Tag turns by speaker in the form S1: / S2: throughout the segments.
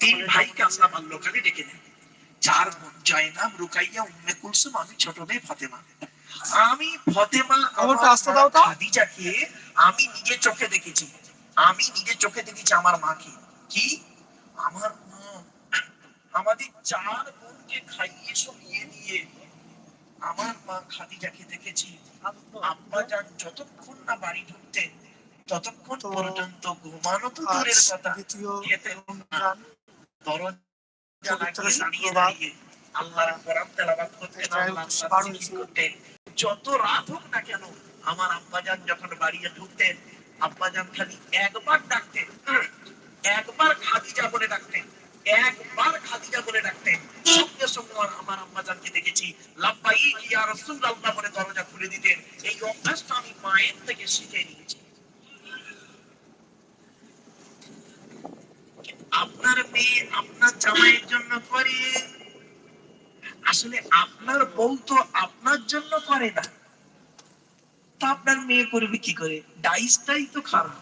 S1: তিন ভাইকে ডেকে নেন চার বোন জয়নাব রুকাইয়া উম্মে কুলসুম আমি ছোট মেয়ে ফতেমা। আমি ফতেমা আমার মা
S2: দাও তো।
S1: খাদিজাকে আমি নিজের চোখে দেখেছি। আমি চোখে দেখেছি আমার মাকে। কি? আমার মা আমাদের চার বোনকে খাইয়ে সরিয়ে দিয়ে আমার মা খাদিজাকে দেখেছি। আব্বা যান যতক্ষণ না বাড়ি ঢুকতেন ততক্ষণ পর্যন্ত ঘুমানো তো দূরের কথা দরজা লাগিয়ে দাঁড়িয়ে দাঁড়িয়ে আল্লাহর কোরআন করতেন। করতেন যত রাত হোক না কেন আমার আব্বাজান যখন বাড়িতে ঢুকতেন আব্বাজান খালি একবার ডাকতেন একবার খাদিজা বলে ডাকতেন একবার খাদিজা বলে ডাকতেন। সঙ্গে সঙ্গে আমার- আম্মাজানকে দেখেছি লাব্বাইক ইয়া রাসূলুল্লাহ বলে দরজা খুলে দিতেন। এই অভ্যাসটা আমি মায়ের থেকে শিখে নিয়েছি আপনার মেয়ে আপনার জামাইয়ের জন্য আসলে আপনার বউ তো আপনার জন্য করে না। তা আপনার মেয়ে করবে কি করে? ডাইসটাই তো খারাপ।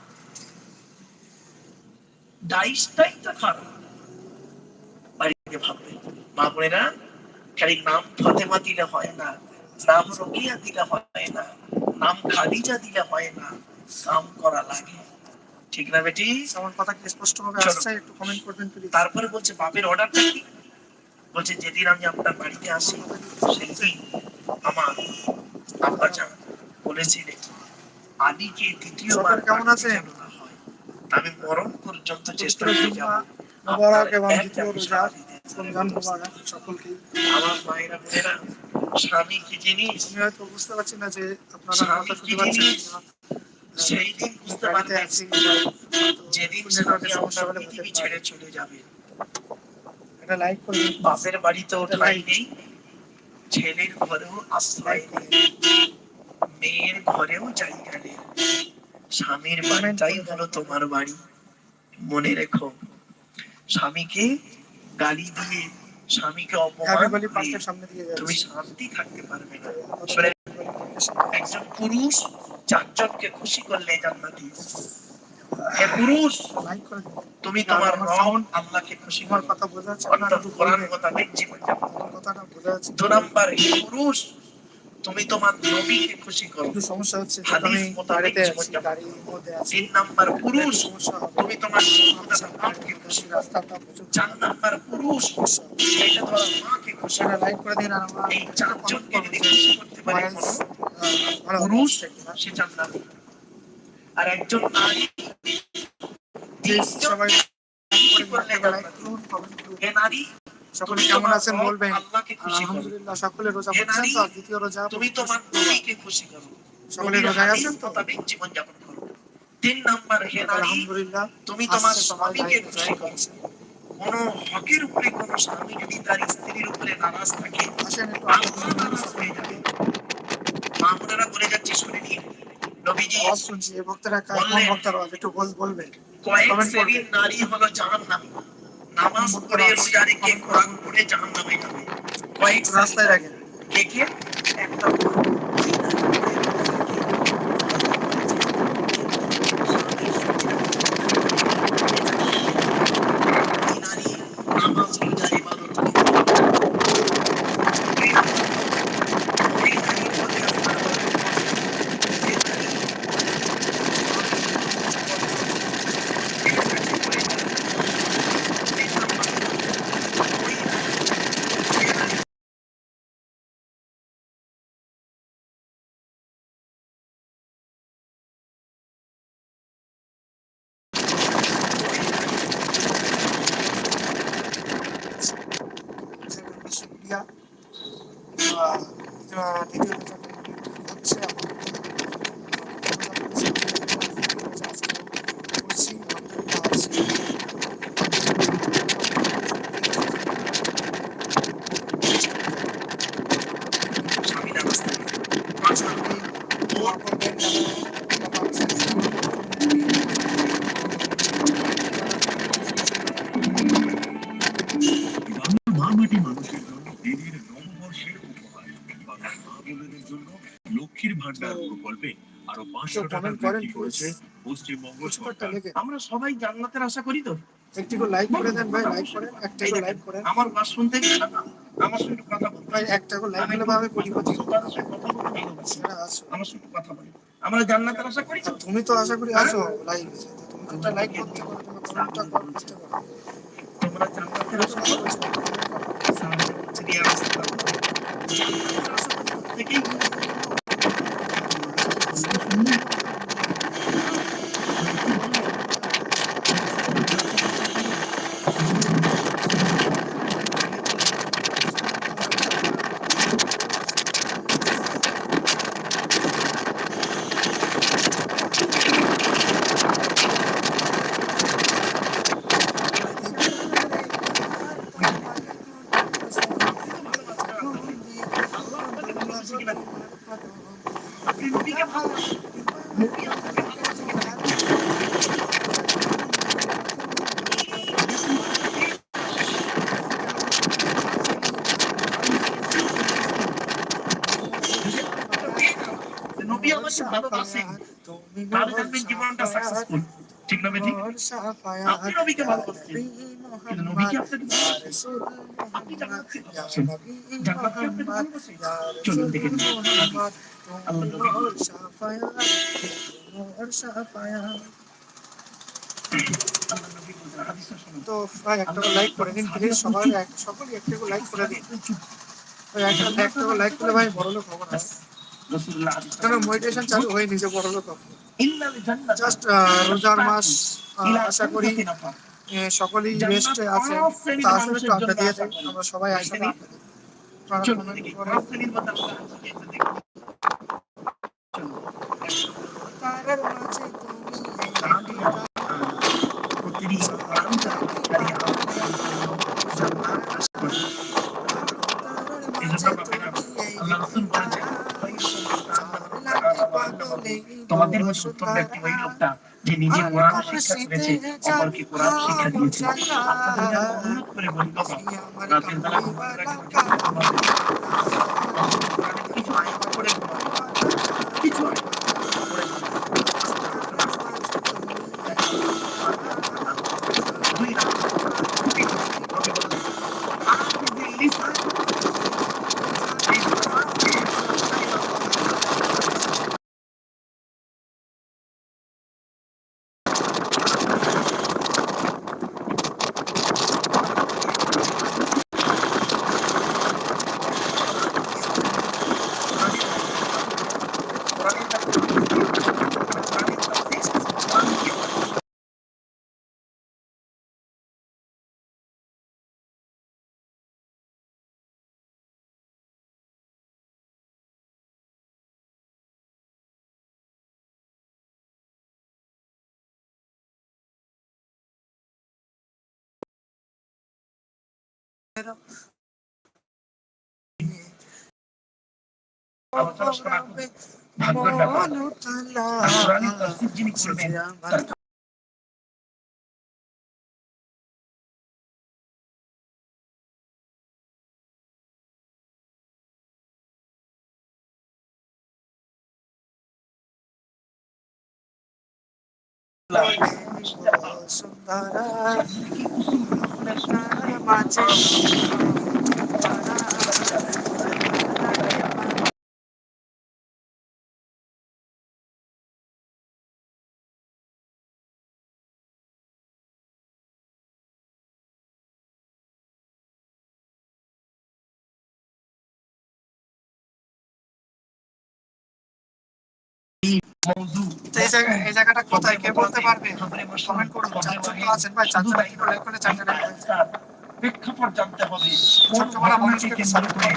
S1: ডাইসটাই তো খারাপ। বাড়িতে ভাববে, মা বোনেরা, খালি নাম ফতেমা দিলে হয় না, নাম রকিয়া দিলে হয় না, নাম খাদিজা দিলে হয় না, কাম করা লাগে ঠিক না বেটি?
S2: আমার কথা কি স্পষ্ট ভাবে আসছে? একটু কমেন্ট করবেন প্লিজ
S1: তারপরে বলছে বাপের অর্ডারটা কি? বলছে যেদিন আমি আপনার বাড়িতে আসি সেদিন আমার আব্বা যান বলেছিলেন আদিকে দ্বিতীয়বার
S2: কেমন আছে?
S1: আমি মরণ পর্যন্ত চেষ্টা করে যাব।
S2: মোবারক এবং দ্বিতীয় রোজা রমজান মোবারক সকলকে।
S1: আমার মায়েরা বোনেরা স্বামী কি জিনিস?
S2: আমি হয়তো বুঝতে পারছি না যে আপনারা কথা শুনতে পাচ্ছেন।
S1: সেই দিন বুঝতে
S2: গাড়িতে
S1: পারবেন যেদিন পৃথিবী ছেড়ে চলে যাবে।
S2: এটা লাইক
S1: বাপের বাড়িতেও ঠাঁই নেই ছেলের ঘরেও আশ্রয় নেই মেয়ের ঘরেও জায়গা নেই। স্বামীর বাড়িটাই হলো তোমার বাড়ি মনে রেখো। স্বামীকে গালি দিয়ে স্বামীকে অপমান তুমি শান্তি থাকতে পারবে না। একজন পুরুষ চারজনকে খুশি করলে জান্নাতি হে পুরুষ
S2: লাইক করে দিন
S1: তুমি তোমার রব আল্লাহকে খুশি
S2: আমার
S1: করো
S2: কথা বোঝা যাচ্ছে
S1: অর্থাৎ কোরআন জীবনযাপন করো।
S2: কথাটা বোঝা যাচ্ছে।
S1: দু নাম্বার হে পুরুষ তুমি তোমার নবীকে খুশি করো।
S2: সমস্যা হচ্ছে
S1: হাদিস মোতাবেক তিন নাম্বার পুরুষ তুমি তোমার মাকে খুশি চার নাম্বার পুরুষ। এটা তোমার মাকে খুশি
S2: লাইক করে দিন আর আমরা
S1: এই চারজনকে যদি খুশি করতে পারে পুরুষ সে জান্নাতি আর একজন নারী
S2: সবাই
S1: নারী
S2: সকলে কেমন আছেন বলবেন? আর
S1: খুশি করো।
S2: আলহামদুলিল্লাহ সকলে রোজা করছেন তো দ্বিতীয় রোজা
S1: তুমি তোমার নবীকে খুশি করো।
S2: সকলে
S1: নবীর
S2: আছেন তো?
S1: মোতাবেক জীবনযাপন করো। তিন নাম্বার হে
S2: আলহামদুলিল্লাহ
S1: তুমি তোমার স্বামীকে খুশি করো। কোন হকের উপরে কোন স্বামী যদি তার স্ত্রীর উপরে নারাজ থাকে
S2: আসেন একটু
S1: নারাজ হয়ে যাবে মামুনেরা বলে যাচ্ছে শুনে নিন নবীজি
S2: আওয়াজ শুনছি এই বক্তারা কোন বক্তার আওয়াজ? একটু বল বলবে
S1: কয়েক শ্রেণির। নারী হলো জাহান্নামী। নামাজ পড়ে রোজা রেখে কোরআন পড়ে যাবে। কয়েক
S2: রাস্তায় রাখেন।
S1: দেখে একটা
S2: শুক্রিয়া আহ, আহ, দ্বিতীয় রোজা complete হচ্ছে এখন। করছি, আলহামদুলিল্লাহ আছি।
S1: স্বামী নামাজ পড়ে। পাঁচ নাম্বার,
S2: দোয়া করবেন যেন আল্লাহ
S3: বাংলা মা মাটি মানুষের জন্য দেবীর বোনেদের জন্য লক্ষ্মীর ভান্ডার প্রকল্পে আরও পাঁচশো টাকা বৃদ্ধি করেছে পশ্চিমবঙ্গ সরকার।
S1: আমরা সবাই জান্নাতের আশা করি তো।
S2: একটু লাইক করে দেন ভাই লাইক করেন একটা করে লাইক করেন।
S1: আমার বাস শুনতে গেলে আমার সঙ্গে কথা বলতে
S2: ভাই একটা করে লাইক
S1: ভালোবাসি।
S2: সেটা আসো
S1: আমার সঙ্গে কথা বলি। আমরা জান্নাতের আশা করি তো?
S2: তুমি তো আশা করি আসো লাইক তুমি একটা লাইক করতে পারো তুমি কমেন্টটা করতে পারো।
S1: তোমরা জান্নাতের আশা করো? সামনে হচ্ছে গিয়ে রাস্তা। জান্নাতের ভালোবাসে কিনা? আপনি সাকসেসফুল ঠিক না বেঠিক আপনি নবীকে ভালোবাসেন কিন্তু নবী কি আপনাকে ভালোবাসেন আপনি জান্নাতকে ভালোবাসেন জান্নাত কি আপনাকে ভালোবাসে চলুন দেখে নিই। আল্লাহ নবী।
S2: তো ভাই একটা লাইক করে দিন প্লিজ সবাই এক- সকলেই একটা লাইক করে দিন। ভাই একটা একটা করে লাইক করলে ভাই বড় লোক হব না।
S1: রাসূলুল্লাহ হাদিসটা
S2: কেন মেডিটেশন চালু হয়ে নিজে বড় লোক
S1: জান্নাত
S2: জাস্ট রোজার মাস আশা করি। সকলেই রেস্টে আছে তা আসলে একটু আড্ডা দিয়ে
S1: থাকি
S2: আমরা সবাই আসলে
S1: শ্রেণি।
S2: আড্ডা
S1: মধ্যে উত্তম ব্যক্তি ওই লোকটা যে নিজে কোরআন শিক্ষা করেছে অপরকে কোরআন শিক্ষা দিয়েছে। আপনাদের অনুরোধ করে বাবা, রাতের বেলা আলোচনা শোনা খুব ভাগ্যের ব্যাপার আর কোরআনের তাফসীর যিনি করবেন তার
S2: সুন্দরা এই জায়গাটা কোথায়? কে বলতে পারবে? কমেন্ট করুন। চারজন আছেন ভাই চারজন করে লাইক
S1: প্রেক্ষাপট জানতে হবে।
S2: মানুষকে
S1: করে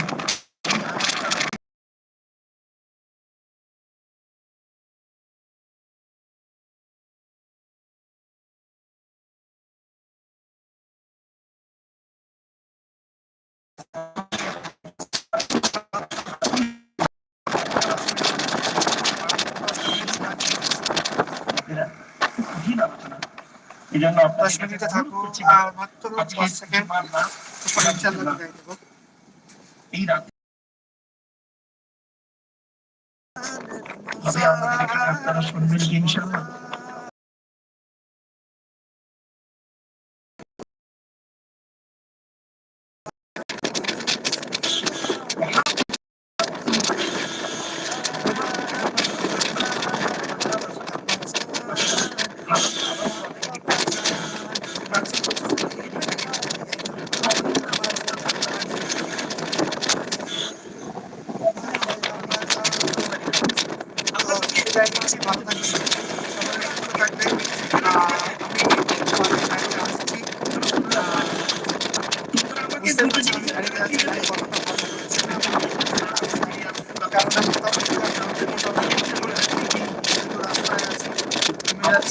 S1: আলোচনা এই জন্য
S2: আপনার
S1: অনুরোধ
S2: থাকব আর মাত্র
S1: আজকে
S2: সেকেন্ড
S1: জুমার রাত
S2: ইনশাল্লাহ বিদায়
S1: এই রাত হবে আমাদের এখানে আপনারা শুনবেন কি ইনশাল্লাহ
S2: তো বিদায় নিচ্ছি, ভালো থাকবেন সবাই সুস্থ থাকবেন আহ, আমি তোমাদের লাইভে আসছি আহ, বুঝতে পারছি আমি গাড়িতে আছি গাড়ি কতটা ভালো করেছে না কারণ আমি তখন থেকে আমাদের মোটামুটি একটু রাস্তায় আছি আমি যাচ্ছি আমডাঙ্গাতে আমডাঙ্গাতে ভালো সরকার জায়গা আছে আহ, হোটেলটা নাম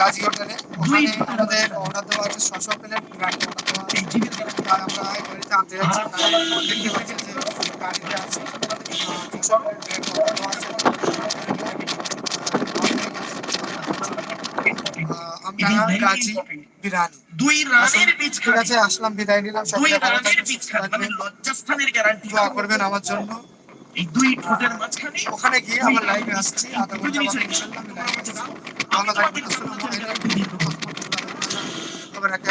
S2: গাজী হোটেলে ওখানে আমাদের অর্ডার দেওয়া আছে ছশো প্লেট বিরিয়ানি অর্ডার দেওয়া আছে।
S1: এই জীবিত
S2: তাই আমরা এই গাড়িতে আনতে যাচ্ছি দেখতে পাচ্ছি যে গাড়িতে আছে। ছশো প্লেট অর্ডার দেওয়া আছে আহ, গাজী বিরিয়ানি
S1: দুই রানের বীজ
S2: ঠিক আছে আসলাম বিদায় নিলাম
S1: দুই
S2: ভালো
S1: রানের
S2: থাকবেন,
S1: বীজ
S2: সুস্থ
S1: খান মানে
S2: থাকবেন।
S1: লজ্জাস্থানের গ্যারান্টি
S2: দোয়া করবেন আমার জন্য।
S1: এই দুই ঠোঁটের মাঝখানে
S2: ওখানে গিয়ে আমার লাইভে আসছি আধা ঘণ্টা পরে ইনশাল্লাহ আমি লাইভে আসছি। ভালো থাকবেন আসসালামু আলাইকুম আবার একটা